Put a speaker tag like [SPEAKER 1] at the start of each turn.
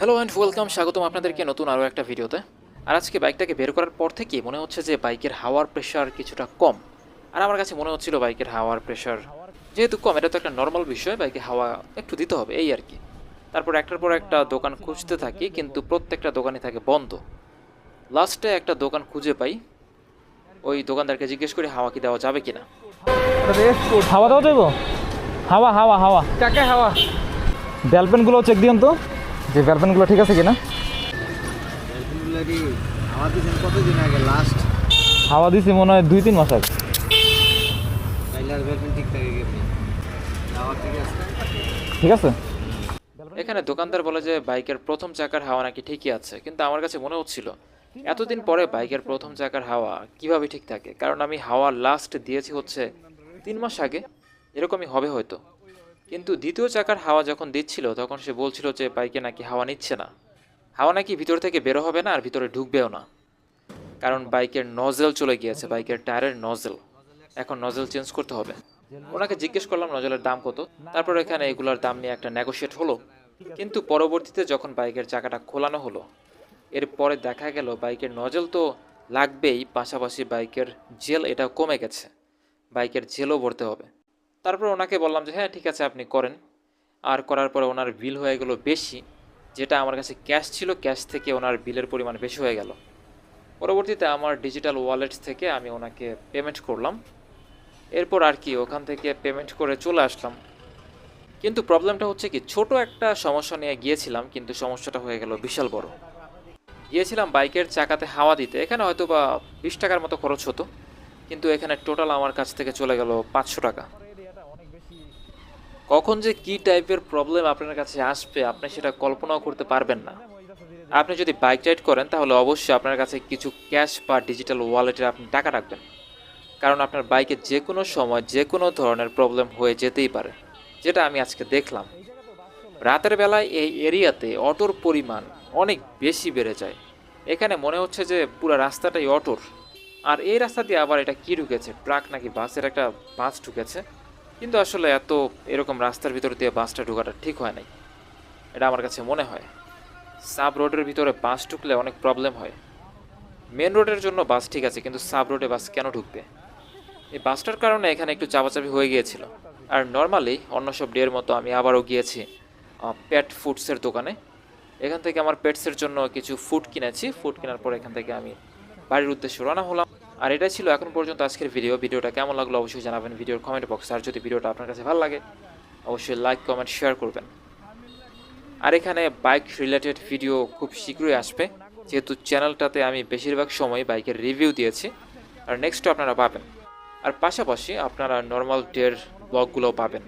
[SPEAKER 1] Hello and welcome স্বাগতম আপনাদেরকে নতুন আরও একটা ভিডিওতে। আর আজকে বাইকটাকে বের করার পর থেকে মনে হচ্ছে যে বাইকের হাওয়ার প্রেশার কিছুটা কম। আর আমার কাছে মনে হচ্ছিল বাইকের হাওয়ার প্রেশার যেহেতু কম এটা তো একটা নর্মাল বিষয় বাইকে হাওয়া একটু দিতে হবে এই আর কি। তারপর একটার পর একটা দোকান খুঁজতে থাকি কিন্তু প্রত্যেকটা দোকানে থাকে বন্ধ। লাস্টে একটা দোকান খুঁজে পাই ওই দোকানদারকে জিজ্ঞেস করি হাওয়া কি দেওয়া যাবে কিনা?
[SPEAKER 2] হাওয়া দাও যাইব হাওয়া হাওয়া হাওয়া।
[SPEAKER 3] হাওয়া?
[SPEAKER 2] চেক দিন তো। যে ব্যালপেনগুলো ঠিক আছে কিনা? হাওয়া দিছি মনে হয় দুই তিন মাস আগে।
[SPEAKER 3] ঠিক আছে?
[SPEAKER 1] এখানে দোকানদার বলে যে বাইকের প্রথম চাকার হাওয়া নাকি ঠিকই আছে, কিন্তু আমার কাছে মনে হচ্ছিল, এতদিন পরে বাইকের প্রথম চাকার হাওয়া কীভাবে ঠিক থাকে? কারণ আমি হাওয়া লাস্ট দিয়েছি হচ্ছে তিন মাস আগে, এরকমই হবে হয়তো। কিন্তু দ্বিতীয় চাকার হাওয়া যখন দিচ্ছিল, তখন সে বলছিল যে বাইকে নাকি হাওয়া নিচ্ছে না। হাওয়া নাকি ভিতর থেকে বেরো হবে না আর ভিতরে ঢুকবেও না। কারণ বাইকের নজেল চলে গিয়েছে, বাইকের টায়ারের নজেল। এখন নজেল চেঞ্জ করতে হবে। ওনাকে জিজ্ঞেস করলাম, নজলের দাম কত? তারপর এখানে এগুলোর দাম নিয়ে একটা নেগোসিয়েট হলো। কিন্তু পরবর্তীতে যখন বাইকের চাকাটা খোলানো হলো, এরপরে দেখা গেল বাইকের নজেল তো লাগবেই, পাশাপাশি বাইকের জেল এটা কমে গেছে। বাইকের জেলও ভরতে হবে। তারপর ওনাকে বললাম যে হ্যাঁ ঠিক আছে, আপনি করেন। আর করার পরে ওনার বিল হয়ে গেল বেশি, যেটা আমার কাছে ক্যাশ ছিল, ক্যাশ থেকে ওনার বিলের পরিমাণ বেশি হয়ে গেল। পরবর্তীতে আমার ডিজিটাল ওয়ালেট থেকে আমি ওনাকে পেমেন্ট করলাম। এরপর আর কি ওখান থেকে পেমেন্ট করে চলে আসলাম। কিন্তু প্রবলেমটা হচ্ছে কি, ছোট একটা সমস্যা নিয়ে গিয়েছিলাম, কিন্তু সমস্যাটা হয়ে গেল বিশাল বড়। গিয়েছিলাম বাইকের চাকাতে হাওয়া দিতে, এখানে হয়তো বা বিশ টাকার মতো খরচ হতো, কিন্তু এখানে টোটাল আমার কাছ থেকে চলে গেল পাঁচশো টাকা। কখন যে কি টাইপের প্রবলেম আপনার কাছে আসবে, আপনি সেটা কল্পনাও করতে পারবেন না। আপনি যদি বাইক রাইড করেন, তাহলে অবশ্যই আপনার কাছে কিছু ক্যাশ বা ডিজিটাল ওয়ালেটে আপনি টাকা রাখবেন। কারণ আপনার বাইকে যে কোনো সময়, যে কোনো ধরনের প্রবলেম হয়ে যেতেই পারে, যেটা আমি আজকে দেখলাম। রাতের বেলায় এই এরিয়াতে অটোর পরিমাণ অনেক বেশি বেড়ে যায়। এখানে মনে হচ্ছে যে পুরো রাস্তাটাই অটোর। আর এই রাস্তা দিয়ে আবার এটা কি ঢুকেছে? ট্রাক নাকি বাসের একটা বাস ঢুকেছে। কিন্তু আসলে এত এরকম রাস্তার ভিতর দিয়ে বাসটা ঢোকাটা ঠিক হয় নাই। এটা আমার কাছে মনে হয়। সাব রোডের ভিতরে বাস ঢুকলে অনেক প্রবলেম হয়। মেন রোডের জন্য বাস ঠিক আছে, কিন্তু সাব রোডে বাস কেন ঢুকবে? এই বাসটার কারণে এখানে একটু চাপাচাপি হয়ে গিয়েছিল। আর নর্মালি অন্য সব ডের মতো আমি আবারও গিয়েছি পেট ফুডসের দোকানে। এখান থেকে আমার পেটসের জন্য কিছু ফুড কিনেছি। ফুড কেনার পর এখান থেকে আমি বাড়ির উদ্দেশ্যে রওনা হলাম। আর এটাই ছিল এখন পর্যন্ত আজকের ভিডিও ভিডিওটা কেমন লাগল অবশ্যই জানাবেন ভিডিওর কমেন্ট বক্সে আর যদি ভিডিওটা আপনার কাছে ভালো লাগে, অবশ্যই লাইক কমেন্ট শেয়ার করবেন। আর এখানে বাইক রিলেটেড ভিডিও খুব শীঘ্রই আসবে। যেহেতু চ্যানেলটাতে আমি বেশিরভাগ সময় বাইকের রিভিউ দিয়েছি। আর নেক্সটও আপনারা পাবেন। আর পাশাপাশি আপনারা নর্মাল ডের ব্লগগুলোও পাবেন।